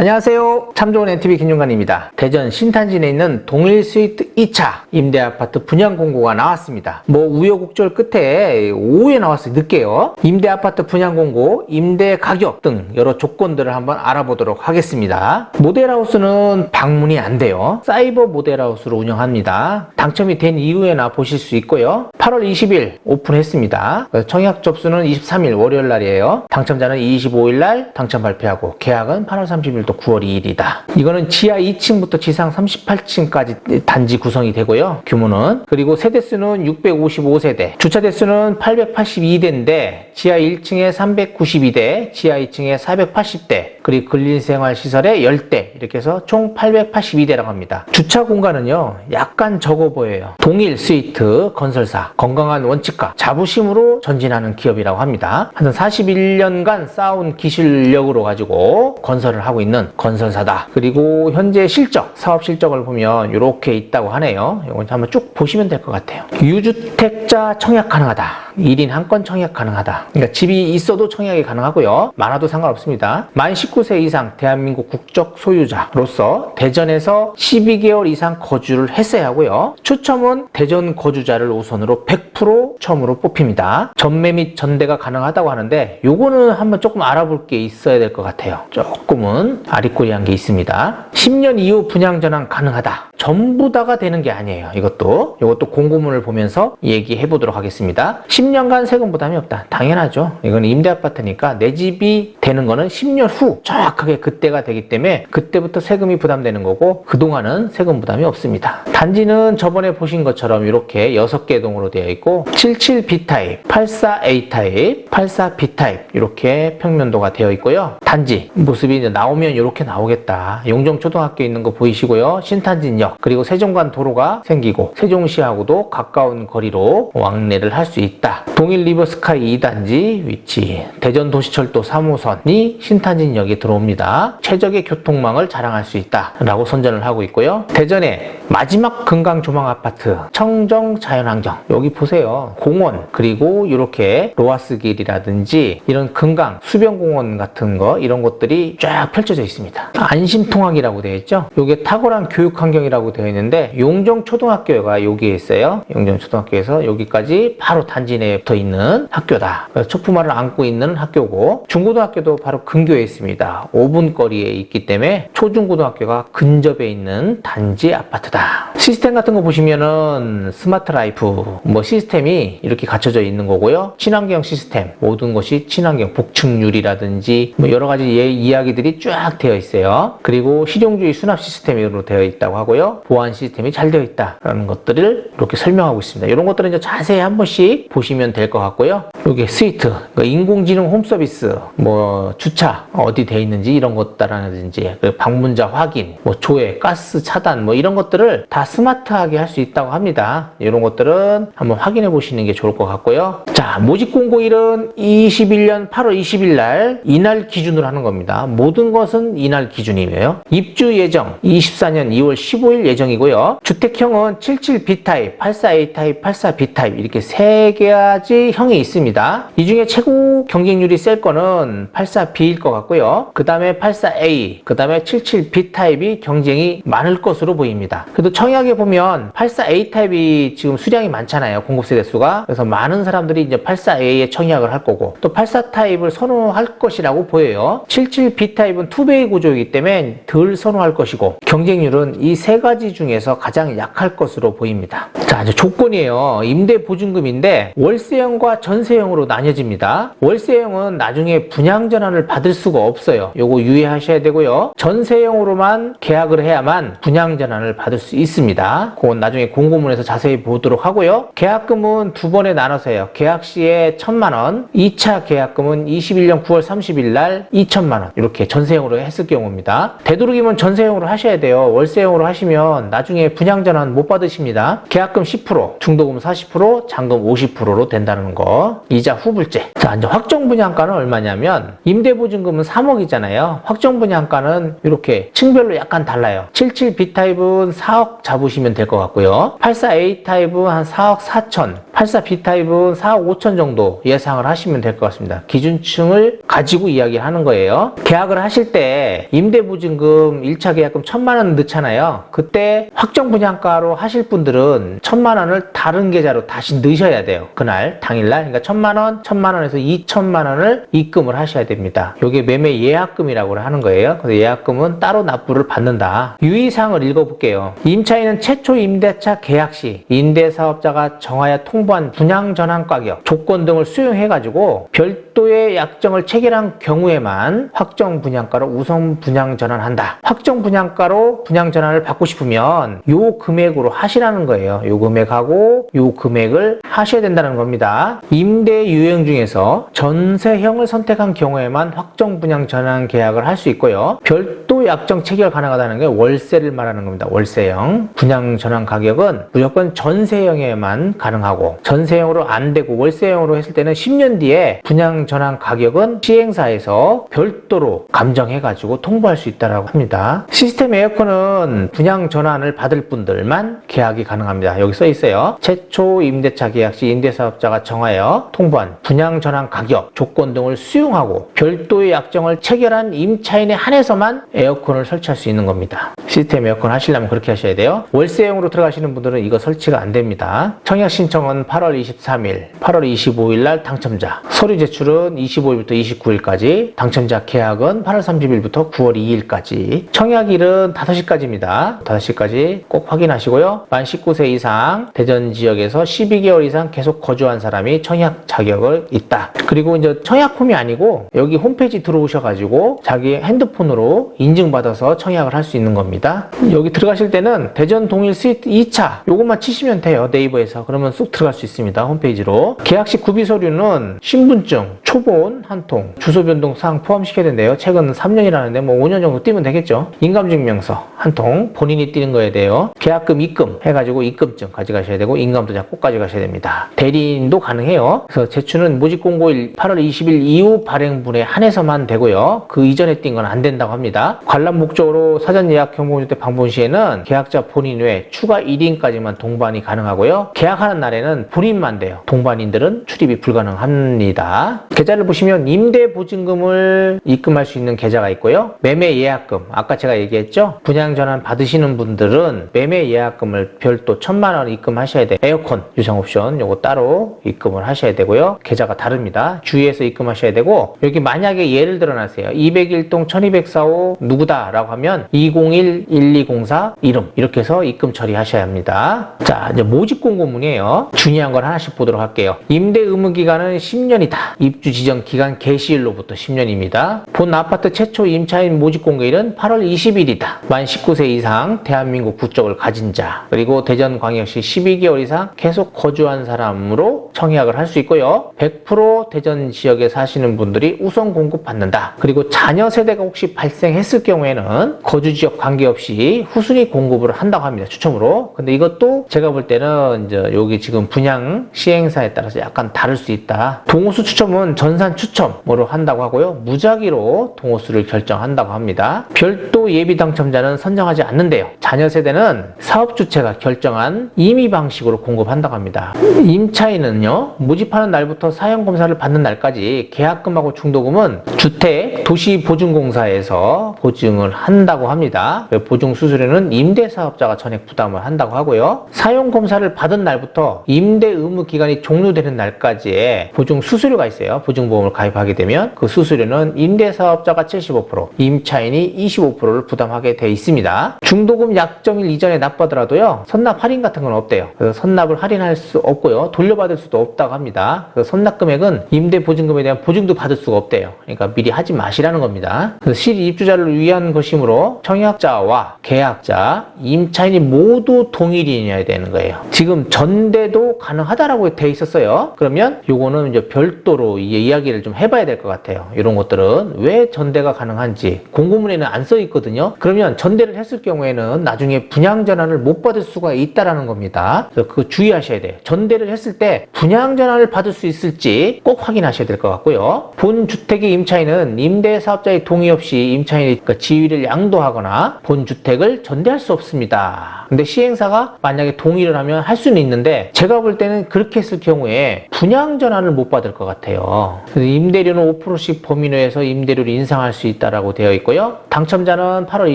안녕하세요. 참 좋은 NTV 김용관입니다. 대전 신탄진에 있는 동일 스위트 2차 임대 아파트 분양 공고가 나왔습니다. 뭐 우여곡절 끝에 오후에 나왔어요. 늦게요. 임대 아파트 분양 공고, 임대 가격 등 여러 조건들을 한번 알아보도록 하겠습니다. 모델하우스는 방문이 안 돼요. 사이버 모델하우스로 운영합니다. 당첨이 된 이후에나 보실 수 있고요. 8월 20일 오픈했습니다. 청약 접수는 23일 월요일 날이에요. 당첨자는 25일 날 당첨 발표하고 계약은 8월 30일 또 9월 2일이다. 이거는 지하 2층부터 지상 38층까지 단지 구성이 되고요. 규모는 그리고 세대수는 655세대, 주차 대수는 882대인데 지하 1층에 392대, 지하 2층에 480대, 그리고 근린생활 시설에 10대 이렇게 해서 총 882대라고 합니다. 주차 공간은요 약간 적어 보여요. 동일 스위트 건설사 건강한 원칙과 자부심으로 전진하는 기업이라고 합니다. 한 41년간 쌓아온 기술력으로 가지고 건설을 하고 있는 건설사다. 그리고 현재 실적, 사업 실적을 보면 이렇게 있다고 하네요. 이건 한번 쭉 보시면 될 것 같아요. 유주택자 청약 가능하다. 1인 한 건 청약 가능하다. 그러니까 집이 있어도 청약이 가능하고요. 많아도 상관없습니다. 만 19세 이상 대한민국 국적 소유자로서 대전에서 12개월 이상 거주를 했어야 하고요. 추첨은 대전 거주자를 우선으로 100% 처음으로 뽑힙니다. 전매 및 전대가 가능하다고 하는데 요거는 한번 조금 알아볼 게 있어야 될 것 같아요. 조금은 아리꼬리한 게 있습니다. 10년 이후 분양 전환 가능하다. 전부 다가 되는 게 아니에요. 이것도 이것도 공고문을 보면서 얘기해 보도록 하겠습니다. 10년간 세금 부담이 없다. 당연하죠. 이건 임대 아파트니까 내 집이 되는 거는 10년 후 정확하게 그때가 되기 때문에 그때부터 세금이 부담되는 거고 그동안은 세금 부담이 없습니다. 단지는 저번에 보신 것처럼 이렇게 6개 동으로 되어 있고 77B 타입, 84A 타입, 84B 타입 이렇게 평면도가 되어 있고요. 단지 모습이 이제 나오면 이렇게 나오겠다. 용정초등학교 있는 거 보이시고요. 신탄진역 그리고 세종간 도로가 생기고 세종시하고도 가까운 거리로 왕래를 할 수 있다. 동일 리버스카이 2단지 위치 대전 도시철도 3호선이 신탄진역 에 들어옵니다. 최적의 교통망을 자랑할 수 있다라고 선전을 하고 있고요. 대전의 마지막 금강 조망 아파트 청정 자연환경 여기 보세요. 공원 그리고 이렇게 로아스 길이라든지 이런 금강 수변공원 같은 거 이런 것들이 쫙 펼쳐져 있습니다. 안심통학이라고 되어 있죠. 이게 탁월한 교육 환경이라고 되어 있는데 용정 초등학교가 여기에 있어요. 용정 초등학교에서 여기까지 바로 단지 내에 붙어 있는 학교다. 그래서 초품화를 안고 있는 학교고 중고등학교도 바로 근교에 있습니다. 5분 거리에 있기 때문에 초중고등학교가 근접해 있는 단지 아파트다. 시스템 같은 거 보시면은 스마트 라이프 뭐 시스템이 이렇게 갖춰져 있는 거고요. 친환경 시스템 모든 것이 친환경 복층률이라든지 뭐 여러 가지 예, 이야기들이 쫙 되어 있어요. 그리고 실용주의 수납 시스템으로 되어 있다고 하고요. 보안 시스템이 잘 되어 있다라는 것들을 이렇게 설명하고 있습니다. 이런 것들은 이제 자세히 한 번씩 보시면 될 것 같고요. 여기 스위트, 그러니까 인공지능 홈 서비스, 뭐 주차 어디 돼 있는지 이런 것들라든지 그리고 방문자 확인, 뭐 조회, 가스 차단 뭐 이런 것들을 다 스마트하게 할 수 있다고 합니다. 이런 것들은 한번 확인해 보시는 게 좋을 것 같고요. 자, 모집 공고일은 21년 8월 20일 날 이날 기준으로 하는 겁니다. 모든 것은 이날 기준이에요. 입주 예정 24년 2월 15일 예정이고요. 주택형은 77B 타입, 84A 타입, 84B 타입 이렇게 세 가지 형이 있습니다. 이 중에 최고 경쟁률이 셀 거는 84B일 것 같고요. 그 다음에 84A, 그 다음에 77B 타입이 경쟁이 많을 것으로 보입니다. 그래도 청약에 보면 84A 타입이 지금 수량이 많잖아요. 공급 세 대 수가. 그래서 많은 사람들이 이제 84A에 청약을 할 거고 또 84 타입을 선호할 것이라고 보여요. 77B 타입은 투베이 구조이기 때문에 덜 선호할 것이고 경쟁률은 이 세 가지 중에서 가장 약할 것으로 보입니다. 자, 이제 조건이에요. 임대 보증금인데 월세형과 전세형으로 나뉘어집니다. 월세형은 나중에 분양 전환을 받을 수가 없어요. 요거 유의하셔야 되고요. 전세형으로만 계약을 해야만 분양 전환을 받을 수 있습니다. 그건 나중에 공고문에서 자세히 보도록 하고요. 계약금은 두 번에 나눠서 해요. 계약 시에 천만 원, 2차 계약금은 21년 9월 30일 날 2천만 원 이렇게 전세형으로 했을 경우입니다. 되도록이면 전세형으로 하셔야 돼요. 월세형으로 하시면 나중에 분양 전환 못 받으십니다. 계약금 10%, 중도금 40%, 잔금 50%로 분양가로 된다는 거. 이자 후불제. 자, 이제 확정 분양가는 얼마냐면 임대보증금은 3억 이잖아요. 확정 분양가는 이렇게 층별로 약간 달라요. 77 B타입은 4억 잡으시면 될 것 같고요. 84 A타입은 한 4억 4천, 84 B타입은 4억 5천 정도 예상을 하시면 될 것 같습니다. 기준층을 가지고 이야기를 하는 거예요. 계약을 하실 때 임대보증금 1차 계약금 1천만 원 넣잖아요. 그때 확정 분양가로 하실 분들은 1천만 원을 다른 계좌로 다시 넣으셔야 돼요. 그날 당일날 그러니까 1천만 원, 1천만 원에서 2천만 원을 입금을 하셔야 됩니다. 이게 매매 예약금이라고 하는 거예요. 그래서 예약금은 따로 납부를 받는다. 유의사항을 읽어볼게요. 임차인은 최초 임대차 계약 시 임대사업자가 정하여 통보한 분양 전환 가격, 조건 등을 수용해가지고 별 도의 약정을 체결한 경우에만 확정 분양가로 우선 분양 전환한다. 확정 분양가로 분양 전환을 받고 싶으면 요 금액으로 하시라는 거예요. 요 금액하고 요 금액을 하셔야 된다는 겁니다. 임대 유형 중에서 전세형을 선택한 경우에만 확정 분양 전환 계약을 할 수 있고요. 별도 약정 체결 가능하다는 게 월세를 말하는 겁니다. 월세형. 분양 전환 가격은 무조건 전세형에만 가능하고 전세형으로 안 되고 월세형으로 했을 때는 10년 뒤에 분양 전환 가격은 시행사에서 별도로 감정해가지고 통보할 수 있다고 합니다. 시스템 에어컨은 분양 전환을 받을 분들만 계약이 가능합니다. 여기 써 있어요. 최초 임대차 계약 시 임대사업자가 정하여 통보한 분양 전환 가격, 조건 등을 수용하고 별도의 약정을 체결한 임차인에 한해서만 에어컨을 설치할 수 있는 겁니다. 시스템 에어컨 하시려면 그렇게 하셔야 돼요. 월세형으로 들어가시는 분들은 이거 설치가 안 됩니다. 청약 신청은 8월 23일, 8월 25일 날 당첨자. 서류 제출은 25일부터 29일까지. 당첨자 계약은 8월 30일부터 9월 2일까지. 청약일은 5시까지입니다. 5시까지 꼭 확인하시고요. 만 19세 이상 대전 지역에서 12개월 이상 계속 거주한 사람이 청약 자격을 있다. 그리고 이제 청약 홈이 아니고 여기 홈페이지 들어오셔가지고 자기 핸드폰으로 인증받아서 청약을 할 수 있는 겁니다. 여기 들어가실 때는 대전 동일 스위트 2차 요것만 치시면 돼요. 네이버에서. 그러면 쑥 들어갈 수 있습니다. 홈페이지로. 계약식 구비 서류는 신분증, 초본 한 통, 주소 변동 사항 포함시켜야 된대요. 최근 3년이라는데 뭐 5년 정도 뛰면 되겠죠. 인감증명서 한 통, 본인이 뛰는 거에 대해요. 계약금 입금 해가지고 입금증 가져가셔야 되고 인감도장 꼭 가져가셔야 됩니다. 대리인도 가능해요. 그래서 제출은 모집 공고일 8월 20일 이후 발행분에 한해서만 되고요. 그 이전에 뛴 건 안 된다고 합니다. 관람 목적으로 사전 예약 경보주 때 방문 시에는 계약자 본인 외 추가 1인까지만 동반이 가능하고요. 계약하는 날에는 본인만 돼요. 동반인들은 출입이 불가능합니다. 계좌를 보시면 임대 보증금을 입금할 수 있는 계좌가 있고요. 매매 예약금 아까 제가 얘기했죠. 분양 전환 받으시는 분들은 매매 예약금을 별도 천만 원 입금하셔야 돼요. 에어컨 유상 옵션 요거 따로 입금을 하셔야 되고요. 계좌가 다릅니다. 주의해서 입금하셔야 되고 여기 만약에 예를 들어 놨어요. 201동 124호 누구다라고 하면 201 1204 이름 이렇게 해서 입금 처리하셔야 합니다. 자, 이제 모집 공고문이에요. 중요한 걸 하나씩 보도록 할게요. 임대 의무 기간은 10년이다. 입주 지정 기간 개시일로부터 10년입니다. 본 아파트 최초 임차인 모집 공고일은 8월 20일이다. 만 19세 이상 대한민국 국적을 가진 자 그리고 대전광역시 12개월 이상 계속 거주한 사람으로 청약을 할 수 있고요. 100% 대전 지역에 사시는 분들이 우선 공급받는다. 그리고 자녀 세대가 혹시 발생했을 경우에는 거주 지역 관계없이 후순위 공급을 한다고 합니다. 추첨으로. 근데 이것도 제가 볼 때는 이제 여기 지금 분양 시행사에 따라서 약간 다를 수 있다. 동호수 추첨은 전산 추첨으로 한다고 하고요. 무작위로 동호수를 결정한다고 합니다. 별도 예비 당첨자는 선정하지 않는데요. 자녀 세대는 사업 주체가 결정한 임의 방식으로 공급한다고 합니다. 임차인은요. 모집하는 날부터 사용 검사를 받는 날까지 계약금하고 중도금은 주택 도시 보증공사에서 보증을 한다고 합니다. 보증 수수료는 임대 사업자가 전액 부담을 한다고 하고요. 사용 검사를 받은 날부터 임대 의무 기간이 종료되는 날까지의 보증 수수료가 있어요. 보증보험을 가입하게 되면 그 수수료는 임대사업자가 75%, 임차인이 25%를 부담하게 돼 있습니다. 중도금 약정일 이전에 납부하더라도요. 선납 할인 같은 건 없대요. 그래서 선납을 할인할 수 없고요. 돌려받을 수도 없다고 합니다. 그래서 선납 금액은 임대 보증금에 대한 보증도 받을 수가 없대요. 그러니까 미리 하지 마시라는 겁니다. 그래서 실 입주자를 위한 것이므로 청약자와 계약자, 임차인이 모두 동일인이어야 되는 거예요. 지금 전대도 가능하다라고 돼 있었어요. 그러면 요거는 이제 별도로 이 이야기를 좀 해봐야 될 것 같아요. 이런 것들은 왜 전대가 가능한지 공고문에는 안 써 있거든요. 그러면 전대를 했을 경우에는 나중에 분양 전환을 못 받을 수가 있다라는 겁니다. 그래서 그거 주의하셔야 돼요. 전대를 했을 때 분양 전환을 받을 수 있을지 꼭 확인하셔야 될 것 같고요. 본 주택의 임차인은 임대 사업자의 동의 없이 임차인의 그 지위를 양도하거나 본 주택을 전대할 수 없습니다. 근데 시행사가 만약에 동의를 하면 할 수는 있는데 제가 볼 때는 그렇게 했을 경우에 분양 전환을 못 받을 것 같아요. 그래서 임대료는 5%씩 범위 내에서 임대료를 인상할 수 있다라고 되어 있고요. 당첨자는 8월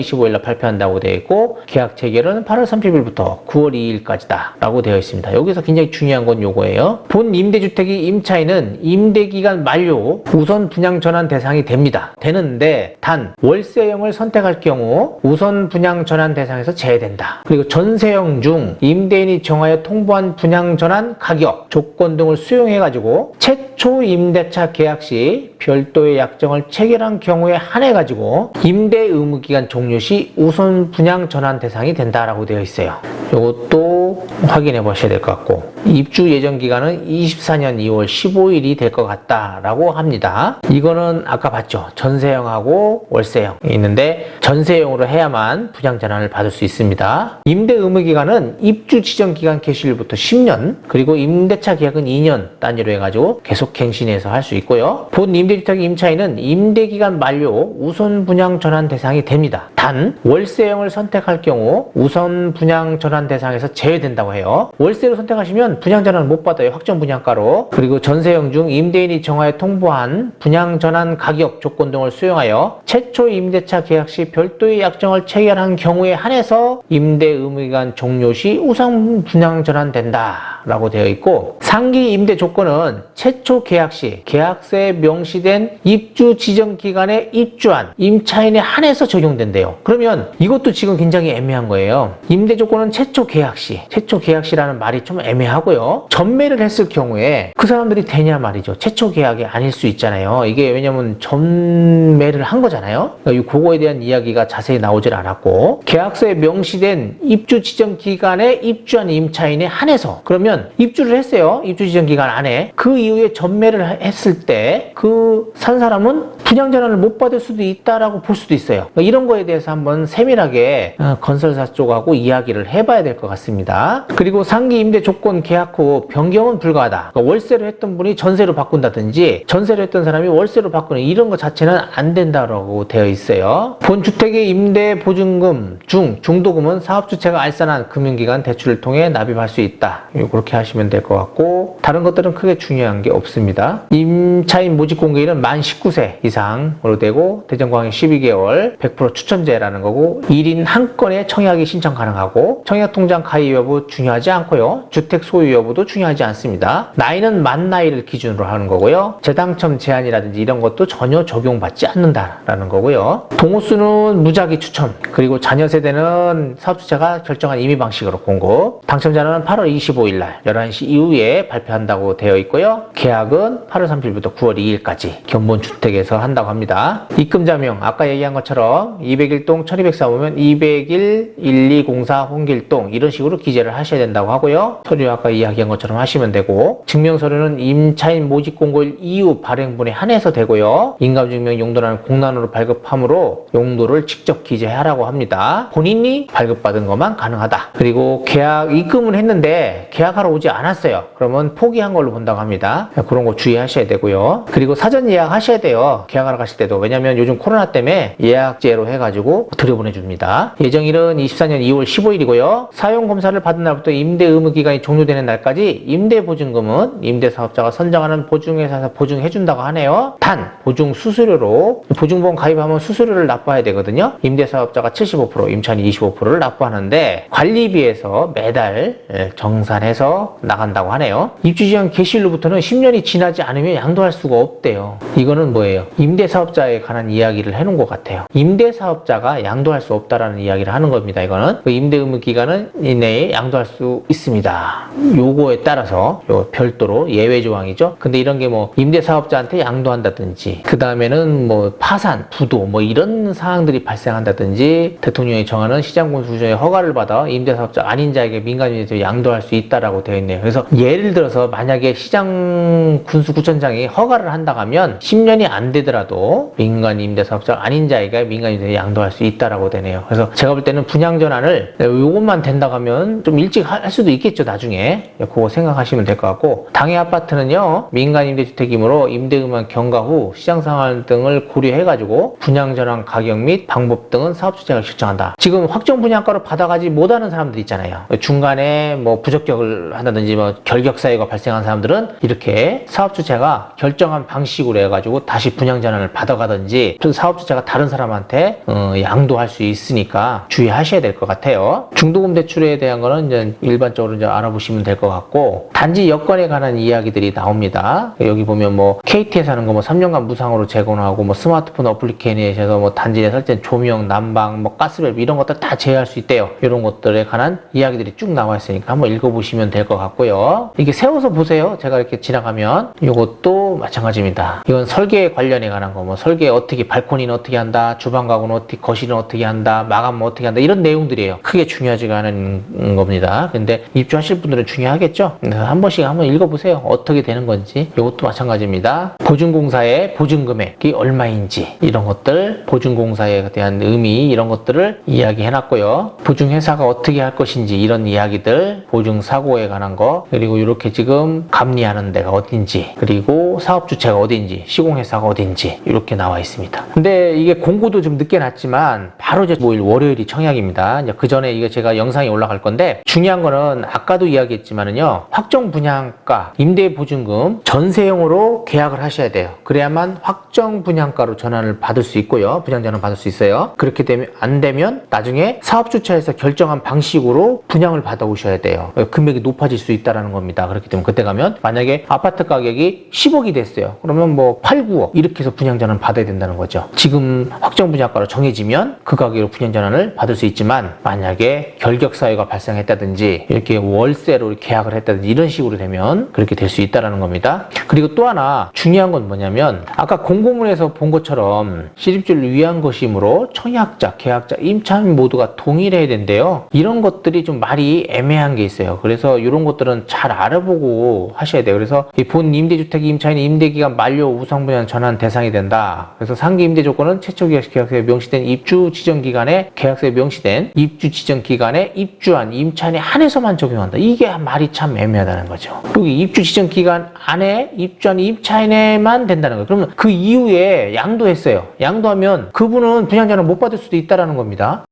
25일 날 발표한다고 되어 있고 계약 체결은 8월 30일부터 9월 2일까지다라고 되어 있습니다. 여기서 굉장히 중요한 건 요거예요. 본 임대주택이 임차인은 임대기간 만료 우선 분양 전환 대상이 됩니다. 되는데 단 월세형을 선택할 경우 우선 분양 전환 대상에서 제외된다. 그리고 전세형 중 임대인이 정하여 통보한 분양 전환 가격, 조건 등을 수용해 가지고 최초 임대 차 계약 시 별도의 약정을 체결한 경우에 한해 가지고 임대 의무 기간 종료 시 우선 분양 전환 대상이 된다라고 되어 있어요. 이것도 확인해 보셔야 될 것 같고 입주 예정 기간은 24년 2월 15일이 될 것 같다라고 합니다. 이거는 아까 봤죠. 전세형하고 월세형 있는데 전세형으로 해야만 분양 전환을 받을 수 있습니다. 임대 의무 기간은 입주 지정 기간 개시일부터 10년 그리고 임대차 계약은 2년 단위로 해가지고 계속 갱신해서 할 수 있고요. 본 임대주택 임차인은 임대 기간 만료 우선 분양 전환 대상이 됩니다. 단 월세형을 선택할 경우 우선 분양 전환 대상에서 제외된다고 해요. 월세로 선택하시면 분양 전환을 못 받아요. 확정 분양가로. 그리고 전세형 중 임대인이 정하여 통보한 분양 전환 가격 조건 등을 수용하여 최초 임대차 계약 시 별도의 약정을 체결한 경우에 한해서 임대 의무기간 종료 시 우선 분양 전환된다 라고 되어 있고 상기 임대 조건은 최초 계약 시 계약서에 명시된 입주 지정 기간에 입주한 임차인에 한해서 적용된대요. 그러면 이것도 지금 굉장히 애매한 거예요. 임대 조건은 최초 계약 시, 최초 계약 시라는 말이 좀 애매하고요. 전매를 했을 경우에 그 사람들이 되냐 말이죠. 최초 계약이 아닐 수 있잖아요. 이게 왜냐면 전매를 한 거잖아요. 그러니까 이 그거에 대한 이야기가 자세히 나오질 않았고 계약서에 명시된 입주 지정 기간에 입주한 임차인에 한해서 그러면 입주를 했어요. 입주 지정 기간 안에 그 이후에 전매를 했을 때 그 산 사람은 분양 전환을 못 받을 수도 있다라고 볼 수도 있어요. 그러니까 이런 거에 대해서 한번 세밀하게 어, 건설사 쪽하고 이야기를 해봐야 될 것 같습니다. 그리고 상기 임대 조건 계약 후 변경은 불가하다. 그러니까 월세로 했던 분이 전세로 바꾼다든지 전세로 했던 사람이 월세로 바꾸는 이런 것 자체는 안 된다라고 되어 있어요. 본 주택의 임대 보증금 중 중도금은 사업주체가 알선한 금융기관 대출을 통해 납입할 수 있다. 그렇게 하시면 될 것 같고 다른 것들은 크게 중요한 게 없습니다. 임차인 모집 공개일은 만 19세 이상으로 되고 대전광역 12개월 100% 추천제라는 거고 1인 한 건에 청약이 신청 가능하고 청약 통장 가입 여부 중요하지 않고요. 주택 소유 여부도 중요하지 않습니다. 나이는 만 나이를 기준으로 하는 거고요. 재당첨 제한이라든지 이런 것도 전혀 적용받지 않는다라는 거고요. 동호수는 무작위 추첨 그리고 자녀 세대는 사업주체가 결정한 임의 방식으로 공급 당첨자는 8월 25일 날 11시 이후에 발표한다고 되어 있고요. 계약은 8월 30일부터 9월 2일까지 견본주택에서 한다고 합니다. 입금자명 아까 얘기한 것처럼 201동 1204 보면 201 1204 홍길동 이런 식으로 기재를 하셔야 된다고 하고요. 서류 아까 이야기한 것처럼 하시면 되고 증명서류는 임차인 모집 공고일 이후 발행분에 한해서 되고요. 인감증명 용도라는 공란으로 발급함으로 용도를 직접 기재하라고 합니다. 본인이 발급받은 것만 가능하다. 그리고 계약 입금을 했는데 계약하러 오지 않았어요. 그러면 포기한 걸로 본다고 합니다. 그런 거 주의하셔야 되고요. 그리고 사전 예약 하셔야 돼요. 계약하러 가실 때도. 왜냐면 요즘 코로나 때문에 예약제로 해가지고 들여보내줍니다. 예정일은 24년 2월 15일이고요. 사용검사를 받은 날부터 임대 의무기간이 종료되는 날까지 임대보증금은 임대사업자가 선정하는 보증회사에서 보증해준다고 하네요. 단, 보증 수수료로 보증보험 가입하면 수수료를 납부해야 되거든요. 임대사업자가 75%, 임차인이 25%를 납부하는데 관리비에서 매달 예, 정산해서 나간다고 하네요. 입주지원 개시일로부터는 10년이 지나지 않으면 양도할 수가 없대요. 이거는 뭐예요? 임대사업자에 관한 이야기를 해놓은 것 같아요. 임대사업자가 양도할 수 없다라는 이야기를 하는 겁니다. 이거는 그 임대 의무 기간은 이내에 양도할 수 있습니다. 요거에 따라서 요 별도로 예외 조항이죠. 근데 이런 게 뭐 임대사업자한테 양도한다든지 그 다음에는 뭐 파산, 부도 뭐 이런 사항들이 발생한다든지 대통령이 정하는 시장군수조의 허가를 받아 임대사업자 아닌 자에게 민간인에 양도할 수 있다라고 되어 있네요. 그래서 예를 들어서 만약에 시장 군수구청장이 허가를 한다 하면 10년이 안 되더라도 되더라도 민간 임대 사업자 아닌 자에게 민간 임대 양도할 수 있다라고 되네요. 그래서 제가 볼 때는 분양 전환을 요것만 된다고 하면 좀 일찍 할 수도 있겠죠 나중에 그거 생각하시면 될 것 같고 당해 아파트는요 민간 임대주택이므로 임대금만 경과 후 시장 상황 등을 고려해가지고 분양 전환 가격 및 방법 등은 사업주체가 결정한다. 지금 확정 분양가로 받아가지 못하는 사람들 있잖아요. 중간에 뭐 부적격을 한다든지 뭐 결격 사유가 발생한 사람들은 이렇게 사업주체가 결정한 방식으로 해가지고 다시 분양 전환을 받아가든지 또 사업주체가 다른 사람한테 어, 양도할 수 있으니까 주의하셔야 될 것 같아요. 중도금 대출에 대한 거는 이제 일반적으로 이제 알아보시면 될 것 같고 단지 여건에 관한 이야기들이 나옵니다. 여기 보면 뭐 KT에 사는 거 뭐 3년간 무상으로 제공하고 뭐 스마트폰 어플리케이션에서 뭐 단지 내 설정 조명, 난방, 뭐 가스밸브 이런 것들 다 제어할 수 있대요. 이런 것들에 관한 이야기들이 쭉 나와 있으니까 한번 읽어보시면 될 것 같고요. 이게 세워서 보세요. 제가 이렇게 지나가면 이것도 마찬가지입니다. 이건 설계에 관련해 관한 거, 뭐 설계 어떻게 발코니는 어떻게 한다, 주방 가구는 어떻게, 거실은 어떻게 한다, 마감은 어떻게 한다 이런 내용들이에요. 크게 중요하지가 않은 겁니다. 근데 입주하실 분들은 중요하겠죠. 한 번씩 한번 읽어보세요. 어떻게 되는 건지. 이것도 마찬가지입니다. 보증공사의 보증금액이 얼마인지 이런 것들, 보증공사에 대한 의미 이런 것들을 이야기해놨고요. 보증회사가 어떻게 할 것인지 이런 이야기들, 보증사고에 관한 거, 그리고 이렇게 지금 감리하는 데가 어딘지, 그리고 사업주체가 어딘지, 시공회사가 어딘지 이렇게 나와 있습니다. 근데 이게 공고도 좀 늦게 났지만 바로 이제 모일 월요일이 청약입니다. 이제 그 전에 이게 제가 영상이 올라갈 건데 중요한 거는 아까도 이야기했지만은요 확정 분양가, 임대 보증금 전세형으로 계약을 하셔야 돼요. 그래야만 확정 분양가로 전환을 받을 수 있고요. 분양 전환 받을 수 있어요. 그렇게 되면 안 되면 나중에 사업주체에서 결정한 방식으로 분양을 받아오셔야 돼요. 금액이 높아질 수 있다라는 겁니다. 그렇기 때문에 그때 가면 만약에 아파트 가격이 10억이 됐어요. 그러면 뭐 8, 9억 이렇게 해서 분양 전환 받아야 된다는 거죠. 지금 확정 분양가로 정해지면 그 가격으로 분양 전환을 받을 수 있지만 만약에 결격 사유가 발생했다든지 이렇게 월세로 계약을 했다든지 이런 식으로 되면 그렇게 될 수 있다라는 겁니다. 그리고 또 하나 중요한 건 뭐냐면 아까 공고문에서 본 것처럼 실입주를 위한 것이므로 청약자, 계약자, 임차인 모두가 동일해야 된대요. 이런 것들이 좀 말이 애매한 게 있어요. 그래서 이런 것들은 잘 알아보고 하셔야 돼요. 그래서 이본 임대주택 임차인 임대기간 만료 우선 분양 전환 대상 이 된다. 그래서 상기 임대 조건은 최초 계약 계약서에 명시된 입주 지정 기간에 계약서에 명시된 입주 지정 기간에 입주한 임차인에 한해서만 적용한다. 이게 말이 참 애매하다는 거죠. 여기 입주 지정 기간 안에 입주한 임차인에만 된다는 거예요. 그러면 그 이후에 양도했어요. 양도하면 그분은 분양 전환 못 받을 수도 있다라는 겁니다.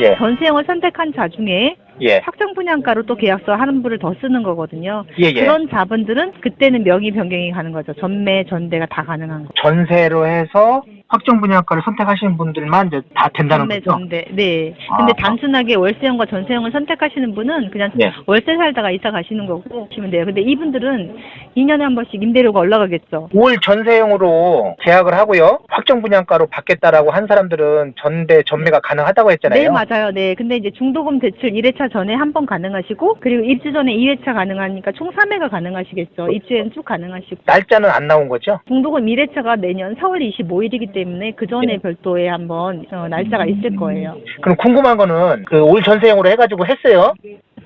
예, 전세형을 선택한 자 중에 예, 확정 분양가로 또 계약서 한 부를 더 쓰는 거거든요. 예, 예. 그런 자분들은 그때는 명의 변경이 가는 거죠. 전매, 전대가 다 가능한 거. 전세로 해서 확정 분양가를 선택하시는 분들만 이제 다 된다는 전매, 거죠? 전대. 네. 근데 아. 단순하게 월세형과 전세형을 선택하시는 분은 그냥 예. 월세 살다가 이사 가시는 거고 하시면 돼요. 근데 이분들은 2년에 한 번씩 임대료가 올라가겠죠. 올 전세형으로 계약을 하고요. 확정 분양가로 받겠다라고 한 사람들은 전대 전매가 가능하다고 했잖아요. 네, 맞아요. 네. 근데 이제 중도금 대출 1회차 전에 한 번 가능하시고 그리고 입주 전에 2회차 가능하니까 총 3회가 가능하시겠죠. 입주에는 쭉 가능하시고. 날짜는 안 나온 거죠? 중도금 1회차가 내년 4월 25일이기 때문에 그 전에 네. 별도의 한번 어, 날짜가 있을 거예요. 그럼 궁금한 거는 그 올 전세형으로 해가지고 했어요.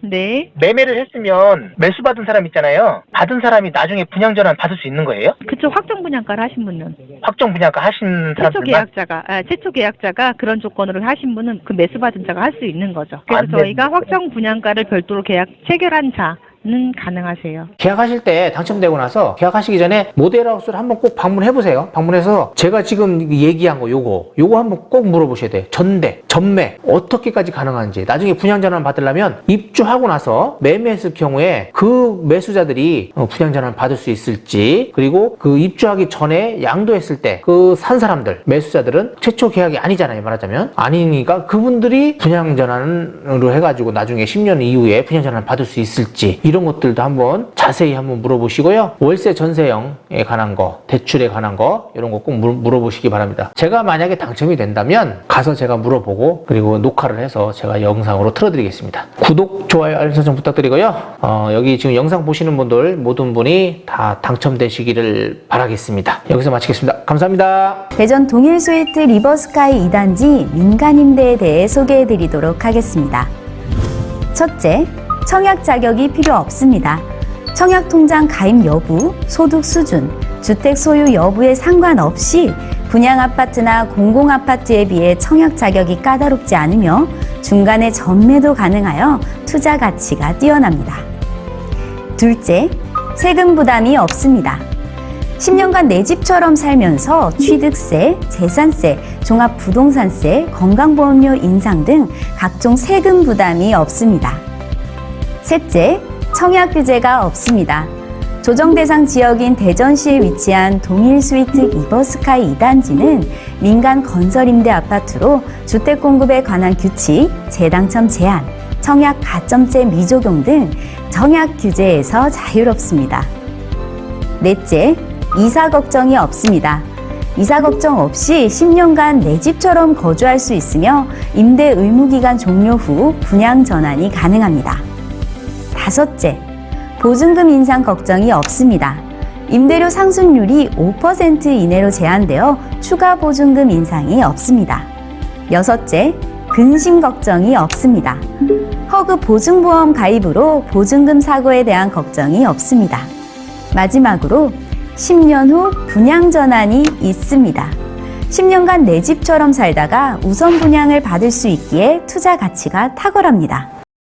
네. 매매를 했으면 매수 받은 사람 있잖아요. 받은 사람이 나중에 분양 전환 받을 수 있는 거예요? 그쪽 확정 분양가를 하신 분은 확정 분양가 하신 최초 사람들만 계약자가 아, 최초 계약자가 그런 조건으로 하신 분은 그 매수 받은 자가 할 수 있는 거죠. 그래서 안 되는 저희가. 확정 분양가를 별도로 계약 체결한 자 는 가능하세요. 계약하실 때 당첨되고 나서 계약하시기 전에 모델하우스를 한번 꼭 방문해 보세요. 방문해서 제가 지금 얘기한 거 요거 요거 한번 꼭 물어보셔야 돼요. 전대, 전매 어떻게까지 가능한지 나중에 분양 전환 받으려면 입주하고 나서 매매했을 경우에 그 매수자들이 어, 분양 전환 받을 수 있을지 그리고 그 입주하기 전에 양도했을 때 그 산 사람들 매수자들은 최초 계약이 아니잖아요. 말하자면 아니니까 그분들이 분양 전환으로 해가지고 나중에 10년 이후에 분양 전환 받을 수 있을지 이런 것들도 한번 자세히 한번 물어보시고요. 월세 전세형에 관한 거, 대출에 관한 거 이런 거 꼭 물어보시기 바랍니다. 제가 만약에 당첨이 된다면 가서 제가 물어보고 그리고 녹화를 해서 제가 영상으로 틀어드리겠습니다. 구독, 좋아요, 알림 설정 부탁드리고요. 어, 여기 지금 영상 보시는 분들 모든 분이 다 당첨되시기를 바라겠습니다. 여기서 마치겠습니다. 감사합니다. 대전 동일 스위트 리버스카이 2단지 민간 임대에 대해 소개해 드리도록 하겠습니다. 첫째, 청약 자격이 필요 없습니다. 청약 통장 가입 여부, 소득 수준, 주택 소유 여부에 상관없이 분양 아파트나 공공 아파트에 비해 청약 자격이 까다롭지 않으며 중간에 전매도 가능하여 투자 가치가 뛰어납니다. 둘째, 세금 부담이 없습니다. 10년간 내 집처럼 살면서 취득세, 재산세, 종합부동산세, 건강보험료 인상 등 각종 세금 부담이 없습니다. 셋째, 청약 규제가 없습니다. 조정 대상 지역인 대전시에 위치한 동일 스위트 이버스카이 2단지는 민간 건설 임대 아파트로 주택 공급에 관한 규칙, 재당첨 제한, 청약 가점제 미적용 등 청약 규제에서 자유롭습니다. 넷째, 이사 걱정이 없습니다. 이사 걱정 없이 10년간 내 집처럼 거주할 수 있으며 임대 의무 기간 종료 후 분양 전환이 가능합니다. 다섯째, 보증금 인상 걱정이 없습니다. 임대료 상승률이 5% 이내로 제한되어 추가 보증금 인상이 없습니다. 여섯째, 근심 걱정이 없습니다. 허그 보증보험 가입으로 보증금 사고에 대한 걱정이 없습니다. 마지막으로 10년 후 분양 전환이 있습니다. 10년간 내 집처럼 살다가 우선 분양을 받을 수 있기에 투자 가치가 탁월합니다.